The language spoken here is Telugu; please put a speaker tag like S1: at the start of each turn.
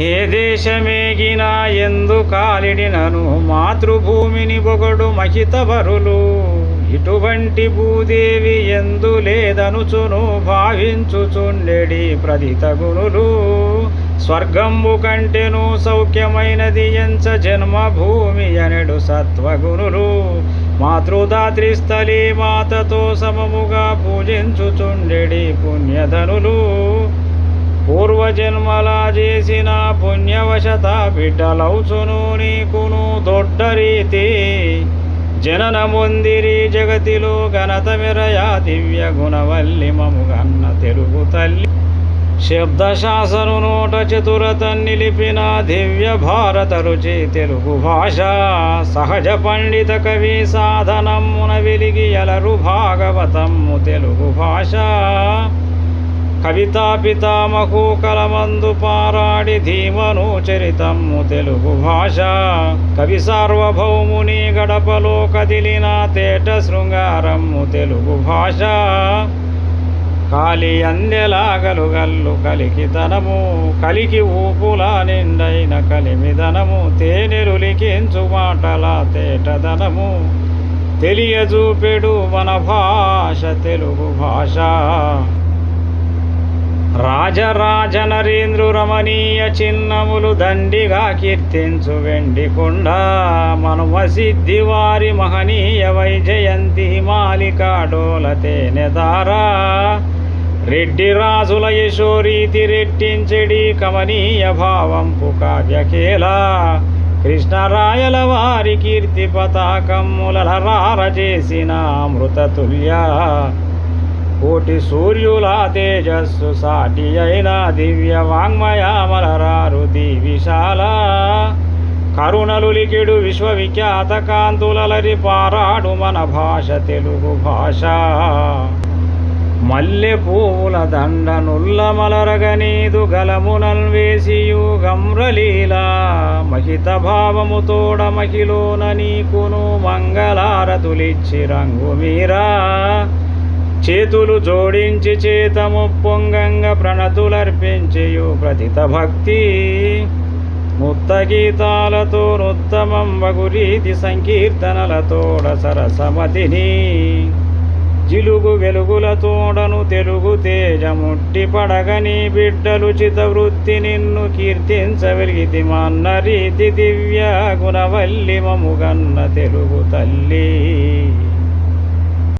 S1: ఏ దేశమేగినా ఎందు కాలిడినను మాతృభూమిని పొగడు మహితవరులు. ఇటువంటి భూదేవి ఎందు లేదనుచును భావించుచుండెడి ప్రదితగునులు స్వర్గంబు కంటెను సౌఖ్యమైనది ఎంచ జన్మభూమి అనెడు సత్వగునులు మాతృదాత్రిస్థలి మాతతో సమముగా పూజించుచుండెడి పుణ్యధనులు. పూర్వజన్మలా చేసిన పుణ్యవశత బిడ్డలౌచును నీకును దొడ్డ రీతి. జనన ముందిరి జగతిలో ఘనత మెరయ దివ్య గుణవల్లి మముగన్న తెలుగు తల్లి. శబ్దశాసను నోట చతురత నిలిపిన దివ్య భారత రుచి తెలుగు భాష. సహజ పండిత కవి సాధనమున వెలిగి ఎలరు భాగవతము తెలుగు భాష. కవితా పితామహు కలమందు పారాడి ధీమను చరితము తెలుగు భాష. కవి సార్వభౌముని గడపలో కదిలిన తేట శృంగారము తెలుగు భాష. కాలి అందెలాగలు గల్లు కలికితనము కలికి ఊపుల నిండైన కలిమిదనము తేనెరులికించు మాటల తేటదనము. తెలియజూపెడు మన భాష తెలుగు భాష. రాజరాజ నరేంద్రు రమణీయ చిన్నములు దండిగా కీర్తించు వెండికొండ. మనుమ సిద్ధి వారి మహనీయ వైజయంతి మాలికాడోల తేనెదారా రెడ్డి రాజుల యశోరీతి రెట్టించెడి కమనీయ భావంపు కావ్యకేలా. కృష్ణరాయల వారి కీర్తి పతాకమ్ములరార చేసిన అమృతతుల్య. కోటి సూర్యుల తేజస్సు సాటి అయిన దివ్య వాంగ్మయామలరారుతి దివిశాల కరుణలు లిఖిడు విశ్వవిఖ్యాత కాంతులలరి పారాడు మన భాష తెలుగు భాష. మల్లె పూల దండ మలరగనీదు గలమునల్ వేసియు గమ్రలీలా మహిత భావము తోడ మహిలోన నీకును మంగళారతులిచ్చి రంగు మీరా చేతులు జోడించి చేతము పొంగంగ ప్రణతులర్పించియు ప్రతిత భక్తి ముత్తగీతాలతో ఉత్తమం వగురీతి సంకీర్తనలతోడ సరసమతిని. జిలుగు వెలుగులతోడను తెలుగు తేజముట్టి పడగని బిడ్డలు చిత వృత్తి నిన్ను కీర్తించవెలిగితి మన్న రీతి దివ్య గుణవల్లి మముగన్న తెలుగు తల్లి.